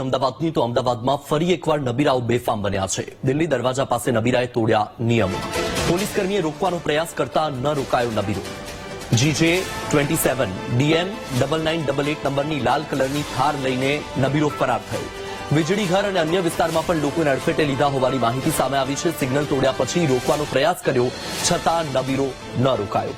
અમદાવાદની તો અમદાવાદમાં ફરી એકવાર નબીરાઓ બેફામ બન્યા છે. દિલ્હી દરવાજા પાસે નબીરાએ તોડ્યા નિયમો. પોલીસકર્મીએ રોકવાનો પ્રયાસ કરતા ન રોકાયો નબીરો. GJ twenty seven DM double nine double eight નંબરની લાલ કલરની થાર લઈને નબીરો ફરાર થયો. વીજળી ઘર અને અન્ય વિસ્તારમાં પણ લોકોને અડફેટે લીધા હોવાની માહિતી સામે આવી છે. સિગ્નલ તોડ્યા પછી રોકવાનો પ્રયાસ કર્યો છતાં નબીરો ન રોકાયો.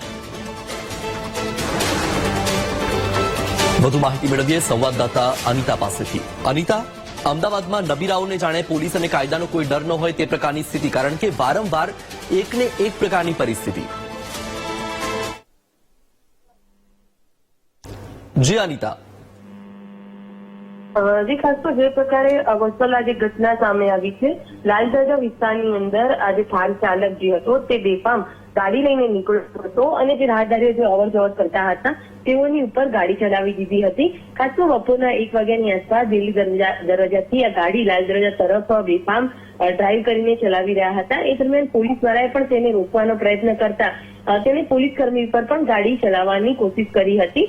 વધુ માહિતી મેળવીએ સંવાદદાતા અનિતા પાસેથી. અનિતા અમદાવાદમાં નબીરાઓને જાણે પોલીસ અને કાયદાનો કોઈ ડર ન હોય તે પ્રકારની સ્થિતિ કારણ કે વારંવાર એકને એક પ્રકારની પરિસ્થિતિ. જી અનિતા. જે ખાસ તો જે પ્રકારે અ, વસ્ત્રાલા જે ઘટના સામે આવી છે. લાલદરજા વિસ્તારની અંદર આ જે થાર ચાલક જે હતો તે બેફામ ગાડી લઈને નીકળ્યો હતો અને જે રાહદારીઓ જે અવર જવર કરતા હતા તેઓની ઉપર ગાડી ચલાવી દીધી હતી. ખાસ બપોરના એક વાગ્યાની આસપાસ દિલ્હી દરવાજાથી આ ગાડી લાલ દરવાજા તરફ બેફામ ડ્રાઈવ કરીને ચલાવી રહ્યા હતા. એ દરમિયાન પોલીસ દ્વારાએ પણ તેને રોકવાનો પ્રયત્ન કરતા તેણે પોલીસ કર્મી પર પણ ગાડી ચલાવવાની કોશિશ કરી હતી.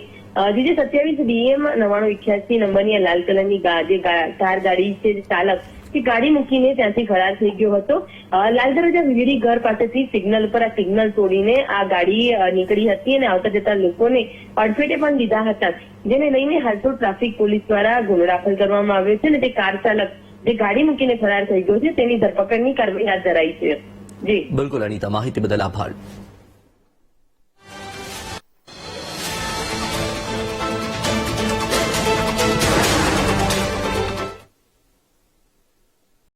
જીજે સત્યાવીસ ડીએમ નવાણું ઇઠ્યાસી નંબરની લાલ કલરની જે કાર ગાડી છે ચાલક તે ગાડી મૂકીને ત્યાંથી ફરાર થઈ ગયો હતો. લાલ દરવાજા વીજળી ઘર પાસેથી સિગ્નલ પર આ સિગ્નલ તોડીને આ ગાડી નીકળી હતી અને આવતા જતા લોકોને અડફેટે પણ લીધા હતા, જેને લઈને હાલ તો ટ્રાફિક પોલીસ દ્વારા ગુનો દાખલ કરવામાં આવ્યો છે અને તે કાર ચાલક જે ગાડી મૂકીને ફરાર થઈ ગયો છે, તેની ધરપકડની કાર્યવાહી હાથ ધરાઈ છે. જી. બિલકુલ અનિતા, માહિતી બદલ આભાર.